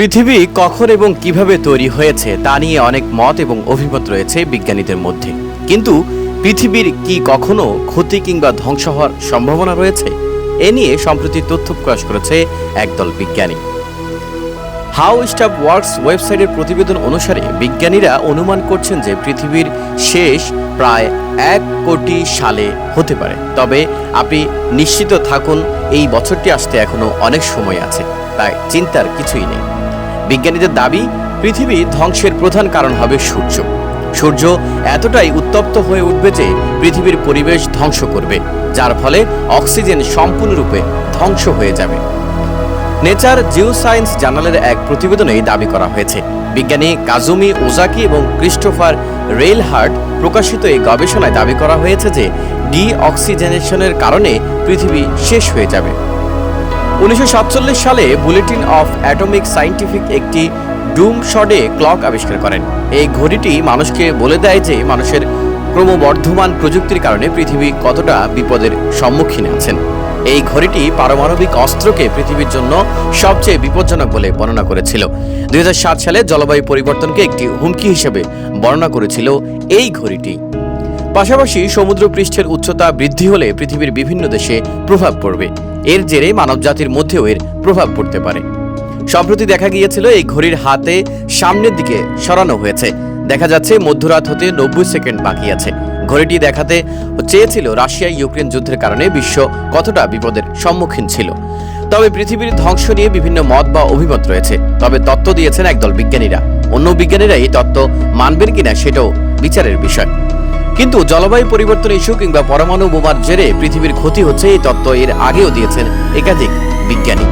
পৃথিবী কখন এবং কীভাবে তৈরি হয়েছে তা নিয়ে অনেক মত এবং অভিমত রয়েছে বিজ্ঞানীদের মধ্যে। কিন্তু পৃথিবীর কি কখনো ক্ষতি কিংবা ধ্বংস হওয়ার সম্ভাবনা রয়েছে? এ নিয়ে সম্প্রতি তথ্য প্রকাশ করেছে একদল বিজ্ঞানী। হাউ স্টাফ ওয়ার্কস ওয়েবসাইটের প্রতিবেদন অনুসারে বিজ্ঞানীরা অনুমান করছেন যে পৃথিবীর শেষ প্রায় এক কোটি সালে হতে পারে। তবে আপনি নিশ্চিত থাকুন, এই বছরটি আসতে এখনও অনেক সময় আছে, তাই চিন্তার কিছুই নেই। বিজ্ঞানীদের দাবি, পৃথিবী ধ্বংসের প্রধান কারণ হবে সূর্য। সূর্য এতটাই উত্তপ্ত হয়ে উঠবে যে পৃথিবীর পরিবেশ ধ্বংস করবে, যার ফলে অক্সিজেন সম্পূর্ণরূপে ধ্বংস হয়ে যাবে। নেচার জিও সায়েন্স জার্নালের এক প্রতিবেদনে দাবি করা হয়েছে, বিজ্ঞানী কাজুমি ওজাকি এবং ক্রিস্টোফার রেইলহার্ট প্রকাশিত এই গবেষণায় দাবি করা হয়েছে যে ডি অক্সিজেনেশনের কারণে পৃথিবী শেষ হয়ে যাবে। উনিশশো সাতচল্লিশ সালে বুলেটিন অফ অ্যাটমিক সায়েন্টিফিক একটি ডুম শডে ক্লক আবিষ্কার করেন। এই ঘড়িটি মানুষকে বলে দেয় যে মানুষের ক্রমবর্ধমান প্রযুক্তির কারণে পৃথিবী কতটা বিপদের সম্মুখীন আছেন। এই ঘড়িটি পারমাণবিক অস্ত্রকে পৃথিবীর জন্য সবচেয়ে বিপজ্জনক বলে বর্ণনা করেছিল। দুই হাজার সাত সালে জলবায়ু পরিবর্তনকে একটি হুমকি হিসেবে বর্ণনা করেছিল এই ঘড়িটি। পাশাপাশি সমুদ্র পৃষ্ঠের উচ্চতা বৃদ্ধি হলে পৃথিবীর বিভিন্ন দেশে প্রভাব পড়বে। এর জেরে মানবজাতির মধ্যেও এর প্রভাব পড়তে পারে। সম্প্রতি দেখা গিয়েছিল, এই ঘড়ির হাতে সামনের দিকে সরানো হয়েছে। দেখা যাচ্ছে, মধ্যরাত হতে নব্বই সেকেন্ড বাকি আছে। ঘড়িটি দেখাতে চেয়েছিল রাশিয়া ইউক্রেন যুদ্ধের কারণে বিশ্ব কতটা বিপদের সম্মুখীন ছিল। তবে পৃথিবীর ধ্বংস নিয়ে বিভিন্ন মত বা অভিমত রয়েছে। তবে তত্ত্ব দিয়েছেন একদল বিজ্ঞানীরা। অন্য বিজ্ঞানীরা এই তত্ত্ব মানবেন কিনা সেটাও বিচারের বিষয়। কিন্তু জলবায়ু পরিবর্তন ইস্যু কিংবা পরমাণু বোমার জেরে পৃথিবীর ক্ষতি হচ্ছে এই তত্ত্ব এর আগেও দিয়েছেন একাধিক বিজ্ঞানী।